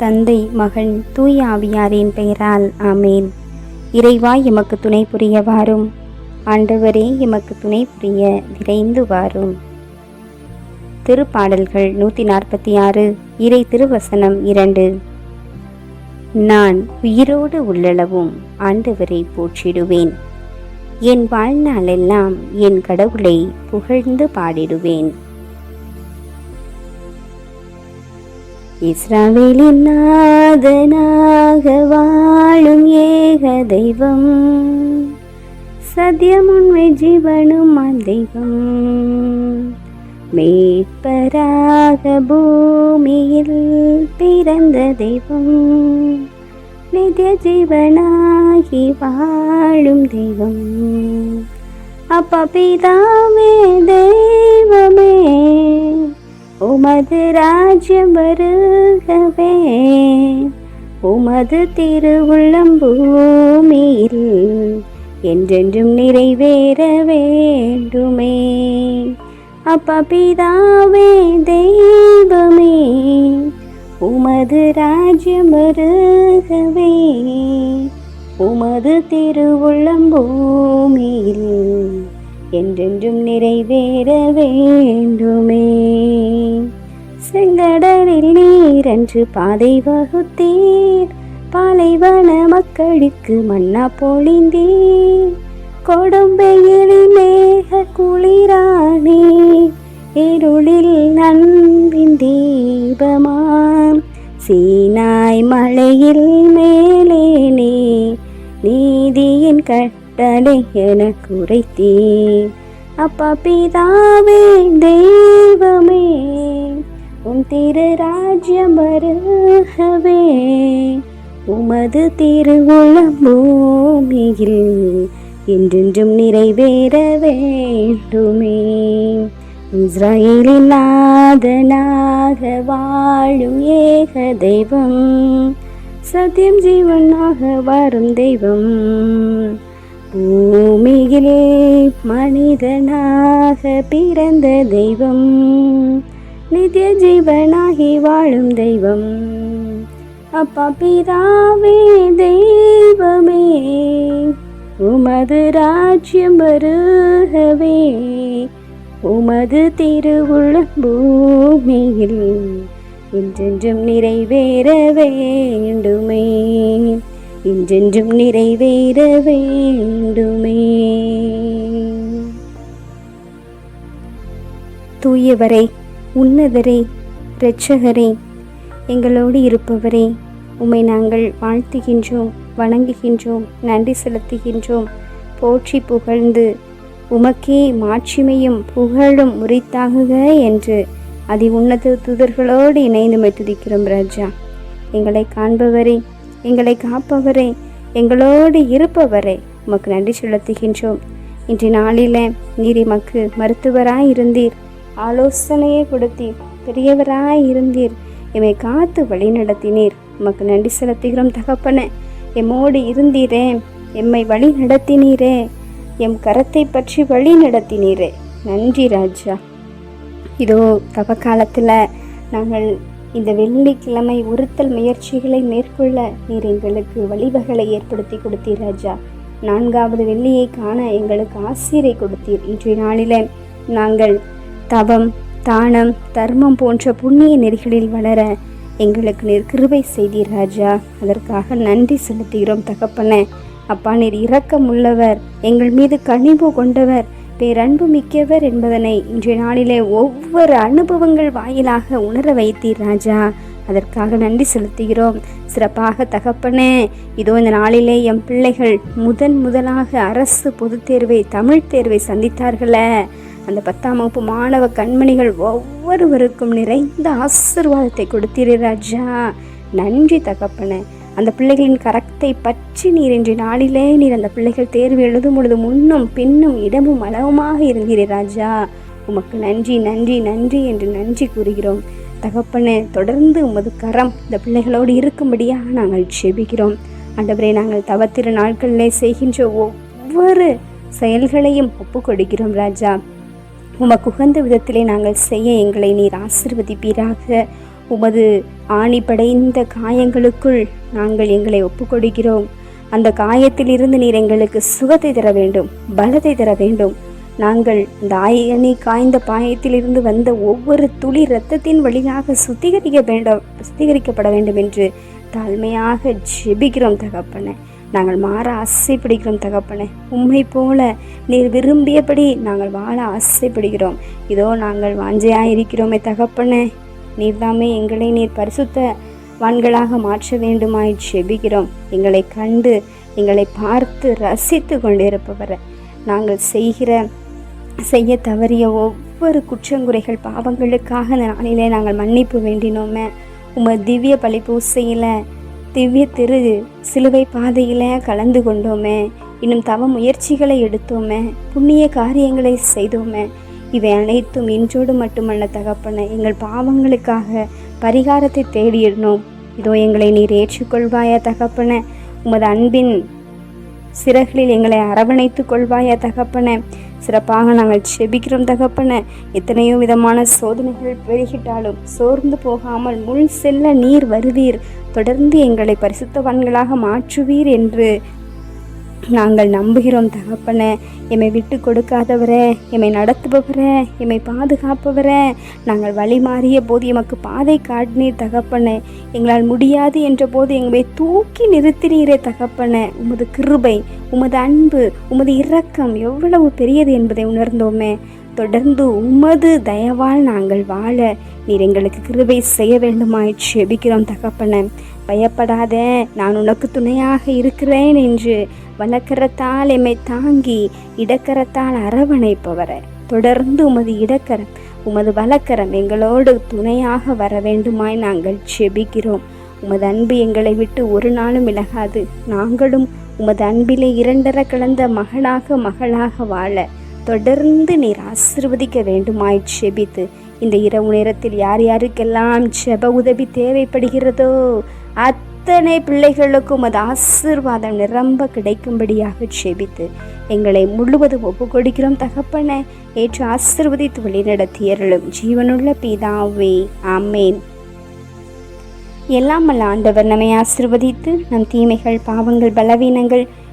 தந்தை மகன் தூய ஆவியாரின் பெயரால் ஆமேன். இறைவா எமக்கு துணை புரிய வாரும் ஆண்டவரே எமக்கு துணை புரிய விரைந்து வாரும். திருப்பாடல்கள் நூற்றி நாற்பத்தி ஆறு இறை திருவசனம் இரண்டு. நான் உயிரோடு உள்ளளவும் ஆண்டவரை போற்றிடுவேன். என் வாழ்நாளெல்லாம் என் கடவுளை புகழ்ந்து பாடிடுவேன். இஸ்ரவேலின் நாதனாக வாழும் ஏக தெய்வம். சத்தியம் உண்மை ஜீவனும் தெய்வம். மேற்பராக பூமியில் பிறந்த தெய்வம். நித்திய ஜீவனாகி வாழும் தெய்வம். அப்பா பிதாவே தெய்வமே. உமது ராஜ்யம் வருகவே. உமது திருவுள்ளம் பூமியில் என்றென்றும் நிறைவேற வேண்டுமே. அப்பா பிதாவே தெய்வமே உமது ராஜ்யம் வருகவே. உமது திருவுள்ளம் பூமியில் என்றென்றும் நிறைவேற வேண்டுமே. செங்கடலில் நீரன்று பாதை வகுத்தீர். பாலைவன மக்களுக்கு மன்னா பொழிந்தீர். கொடும்பெயிலின் மேக குளிரானே. இருளில் நண்பின் தீபமாம். சீனாய் மலையில் மேலேனே. நீதியின் கட்டளை என குறைத்தீ அப்பா பிதாவே தெய்வமே உன் திரு ராஜ்யம் வருகவே உமது திருவுளம் பூமியில் என்றென்றும் நிறைவேற வேண்டுமே. இஸ்ராயேலின் நாதனாக வாழும் ஏக தெய்வம் சத்தியம் ஜீவனாக வரும் தெய்வம் பூமியிலே மனிதனாக பிறந்த தெய்வம். நித்திய ஜீவனாகி வாழும் தெய்வம். அப்பா பிதாவே தெய்வமே உமது ராஜ்யம் வருகவே உமது திருவுள்ள பூமியில் என்றென்றும் நிறைவேற வேண்டுமே. என்றென்றும் நிறைவேற வேண்டுமே. தூயவரே உன்னதரே இரட்சகரே எங்களோடு இருப்பவரே உம்மை நாங்கள் வாழ்த்துகின்றோம் வணங்குகின்றோம் நன்றி செலுத்துகின்றோம். போற்றி புகழ்ந்து உமக்கே மாட்சிமையும் புகழும் உரித்தாகுக என்று அதி உன்னத தூதர்களோடு இணைந்து துதிக்கிறோம் ராஜா எங்களை காண்பவரே எங்களை காப்பவரே எங்களோடு இருப்பவரே உமக்கு நன்றி செலுத்துகின்றோம். இன்று நாளில் நீர் எமக்கு மருத்துவராய் இருந்தீர் ஆலோசனையை கொடுத்தீர் பெரியவராய் இருந்தீர் எம்மை காத்து வழி நடத்தினீர். உமக்கு நன்றி செலுத்துகிறோம் தகப்பன. எம்மோடு இருந்தீரே எம்மை வழி நடத்தினீரே எம் கரத்தை பற்றி வழி நடத்தினீரே. நன்றி ராஜா. இதோ தவ காலத்தில் நாங்கள் இந்த வெள்ளிக்கிழமை உறுத்தல் முயற்சிகளை மேற்கொள்ள நீர் எங்களுக்கு வழிவகளை ஏற்படுத்தி கொடுத்தீர் ராஜா. நான்காவது வெள்ளியை காண எங்களுக்கு ஆசிரியை கொடுத்தீர் இன்றைய நாளில். நாங்கள் தவம் தானம் தர்மம் போன்ற புண்ணிய நெறிகளில் வளர எங்களுக்கு நீர் கிருபை செய்தீர் ராஜா. அதற்காக நன்றி செலுத்துகிறோம் தகப்பன. அப்பா நீர் இரக்கம் உள்ளவர் எங்கள் மீது கனிவு கொண்டவர். பேரன்பு மிக்கவர் என்பதனை இன்றைய நாளிலே ஒவ்வொரு அனுபவங்கள் வாயிலாக உணர வைத்தீர் ராஜா. அதற்காக நன்றி செலுத்துகிறோம். சிறப்பாக தகப்பனே இதோ இந்த நாளிலே என் பிள்ளைகள் முதன் முதலாக அரசு பொதுத் தேர்வை தமிழ் தேர்வை சந்தித்தார்களே. அந்த பத்தாம் வகுப்பு மாணவ கண்மணிகள் ஒவ்வொருவருக்கும் நிறைந்த ஆசிர்வாதத்தை கொடுத்தீர் ராஜா. நன்றி தகப்பனே. அந்த பிள்ளைகளின் கரத்தை பற்றி நீர் இன்று நாளிலே நீர் அந்த பிள்ளைகள் தேர்வு எழுதும் பொழுது முன்னும் பின்னும் இடமும் அளவுமாக இருந்தீரே ராஜா. உமக்கு நன்றி நன்றி நன்றி என்று நன்றி கூறுகிறோம். தகப்பனே தொடர்ந்து உமது கரம் இந்த பிள்ளைகளோடு இருக்கும்படியாக நாங்கள் செபிக்கிறோம். ஆண்டவரே நாங்கள் தவத்திரு நாட்களிலே செய்கின்ற ஒவ்வொரு செயல்களையும் ஒப்பு கொடுக்கிறோம் ராஜா. உமக்கு உகந்த விதத்திலே நாங்கள் செய்ய எங்களை நீர் ஆசிர்வதிப்பீராக. உமது ஆணி படைந்த காயங்களுக்குள் நாங்கள் எங்களை ஒப்புக்கொடுக்கிறோம். அந்த காயத்திலிருந்து நீர் எங்களுக்கு சுகத்தை தர வேண்டும் பலத்தை தர வேண்டும். நாங்கள் இந்த ஆயணி காய்ந்த பாயத்திலிருந்து வந்த ஒவ்வொரு துளி இரத்தத்தின் வழியாக சுத்திகரிக்க வேண்டும் சுத்திகரிக்கப்பட வேண்டும் என்று தாழ்மையாக ஜெபிக்கிறோம் தகப்பனை. நாங்கள் மாற ஆசைப்படுகிறோம் தகப்பனே. உண்மை போல நீர் விரும்பியபடி நாங்கள் வாழ ஆசைப்படுகிறோம். இதோ நாங்கள் வாஞ்சையாக இருக்கிறோமே தகப்பனே. நீர்தாமே எங்களை நீர் பரிசுத்த வான்களாக மாற்ற வேண்டுமாய் செபிக்கிறோம் எங்களை கண்டு எங்களை பார்த்து ரசித்து கொண்டிருப்பவரை நாங்கள் செய்கிற செய்ய தவறிய ஒவ்வொரு குற்றங்குறைகள் பாவங்களுக்காக இந்த நாளிலே நாங்கள் மன்னிப்பு வேண்டினோமே. உமது திவ்ய பழி பூசையில் திவ்ய திரு சிலுவை பாதையில் கலந்து கொண்டோமே. இன்னும் தவ முயற்சிகளை எடுத்தோமே. புண்ணிய காரியங்களை செய்தோமே. இவை அனைத்தும் இன்றோடு மட்டுமல்ல தகப்பன எங்கள் பாவங்களுக்காக பரிகாரத்தை தேடிடணும் இதோ எங்களை நீர் ஏற்றுக்கொள்வாயா தகப்பன? உமது அன்பின் சிறகுகளில் எங்களை அரவணைத்து கொள்வாயா தகப்பன? சிறப்பாக நாங்கள் செபிக்கிறோம் தகப்பன. எத்தனையோ விதமான சோதனைகள் பெருகிட்டாலும் சோர்ந்து போகாமல் முள் செல்ல நீர் வருவீர். தொடர்ந்து எங்களை பரிசுத்தவான்களாக மாற்றுவீர் என்று நாங்கள் நம்புகிறோம் தகப்பனே. எம்மை விட்டு கொடுக்காதவரே எம்மை நடத்துபவரே எம்மை பாதுகாப்பவரே. நாங்கள் வழி மாறிய போது எமக்கு பாதை காட்டினீர் தகப்பனே. எங்களால் முடியாது என்ற போது எங்களை தூக்கி நிறுத்தினீரே தகப்பனே. உமது கிருபை உமது அன்பு உமது இரக்கம் எவ்வளவு பெரியது என்பதை உணர்ந்தோமே. தொடர்ந்து உமது தயவால் நாங்கள் வாழ நீர் எங்களுக்கு கிருபை செய்ய வேண்டுமாய் செபிக்கிறோம் தகப்பன. பயப்படாத நான் உனக்கு துணையாக இருக்கிறேன் என்று வலக்கரத்தால் எம்மை தாங்கி இடக்கரத்தால் அரவணைப்பவர. தொடர்ந்து உமது இடக்கரம் உமது வலக்கரம் எங்களோடு துணையாக வர வேண்டுமாய் நாங்கள் செபிக்கிறோம். உமது அன்பு எங்களை விட்டு ஒரு நாளும் விலகாது. நாங்களும் உமது அன்பிலே இரண்டர கலந்த மகளாக மகளாக வாழ தொடர்ந்து நீர் ஆசிர்வதிக்க வேண்டுமாய் செபித்து இந்த இரவு நேரத்தில் யார் யாருக்கெல்லாம் ஜெப உதவி தேவைப்படுகிறதோ அத்தனை பிள்ளைகளுக்கும் அது ஆசிர்வாதம் நிரம்ப கிடைக்கும்படியாக செபித்து எங்களை முழுவதும் ஒப்பு கொடுக்கிறோம் தகப்பன. ஏற்று ஆசிர்வதித்து வழிநடத்தியருளும் ஜீவனுள்ள பிதாவே. ஆமேன். எல்லாம் அல்ல ஆண்டவர் நம்மை ஆசிர்வதித்து நம் தீமைகள் பாவங்கள் பலவீனங்கள்